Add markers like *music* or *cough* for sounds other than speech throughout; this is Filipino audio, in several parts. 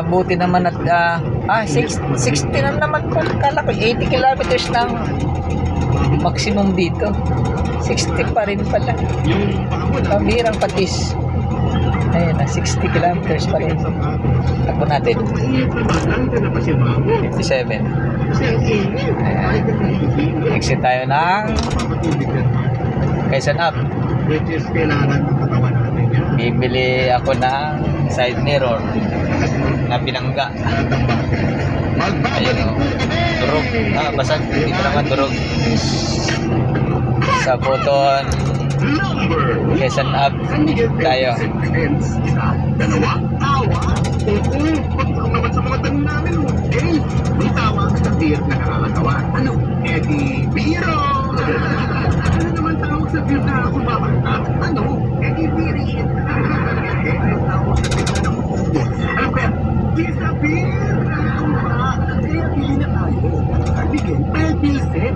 buti naman at ah, ah 6, 60 na naman po. Kala ko 80 kilometers ng maximum dito. 60 pa rin pala. Pambirang patis. Ayun na, 60 kilometers pa rin. Takbo natin. Nandito na pa si Mamo. 57. Kasi ang init. Kahit na hindi. Exit tayo ng. Quezon Up. Which is kailangan ng katawan natin. Bibili ako ng side mirror na binangga. Ayun o. Durog. Ah, basag. Dito naman durog. Sa Number Quezon Up tayo. Dalawa? Tawa? Oo. Pagkakaw naman sa mga tanong namin. May tawa sa beer na nakakatawa. Ano? Di, biro! *laughs* Ano naman tawag sa beer na kumabanta? Ano? Eh di, birin. Eh, may tawag sa beer na nakukubos. Ano kaya? Disappear! Tama! Eh, pili na tayo. Eh, pilset.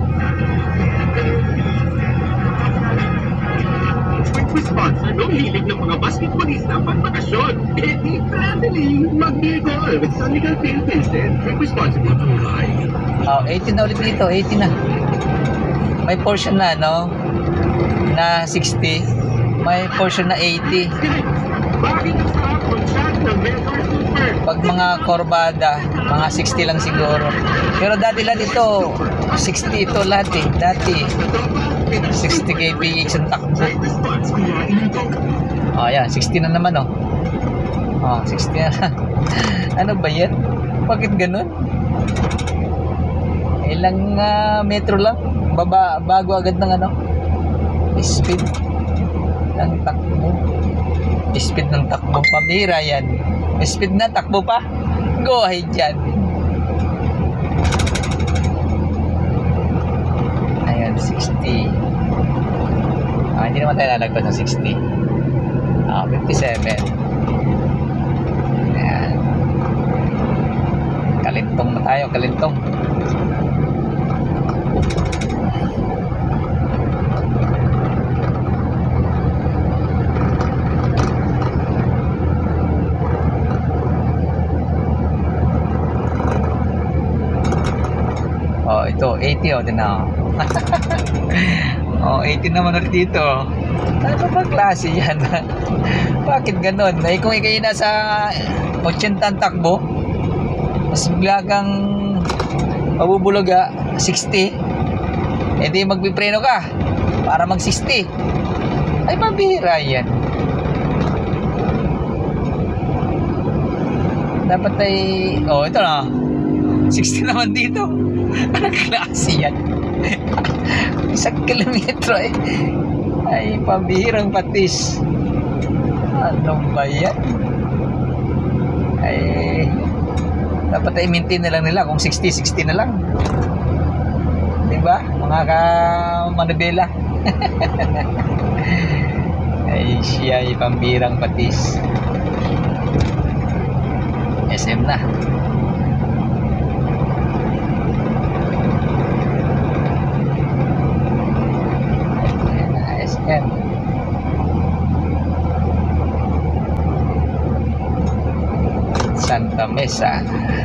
Quick sponsor ng hilig ng mga basketballista pang bakasyon. Eddie Traveling Mag-Bicol. Sa Legal Philippines din. Quick responsible buhay. Oh, 80 na ulit dito. 80 na. May portion na, no? Na 60. May portion na 80. Bakit sa shot ng Metro Super? Pag mga korbada, mga 60 lang siguro. Pero dati lang ito, 60 ito lahat eh. Dati, 60 kph ang takbo. Oh, yan. 60 na naman, oh. Oh, 60 na. *laughs* ano ba yan? Bakit ganun? Ilang ah, metro lang? Baba, bago agad ng ano? Speed ng takbo. Speed ng takbo. Pamira yan. Speed na, takbo pa. Go ahead yan. Ayan, 60. Ah, hindi naman tayo lalagpas ng 60. Ah, 57. Ayan. Kalintong na tayo, kalintong. Oh, ito, 80 oh, na. *laughs* oh, 80 naman ulit dito. Ano ba klase yan? *laughs* Bakit ganun? Eh, kung ikay nasa 80 ang takbo, mas bigla kang mabubulaga 60, eh di magpipreno ka para mag 60. Ay, mabihira yan. Dapat ay, oh, ito na. 60 naman dito. Anong klase yan? *laughs* Isang kilometro eh. Ay, pambihirang patis. Ano ba yan? Ay, dapat ay maintain na lang nila kung 60-60 na lang. Di ba? Mga ka manubela. *laughs* ay, siya ay pambihirang patis. SM na. Ayan na, SM. Santa Mesa.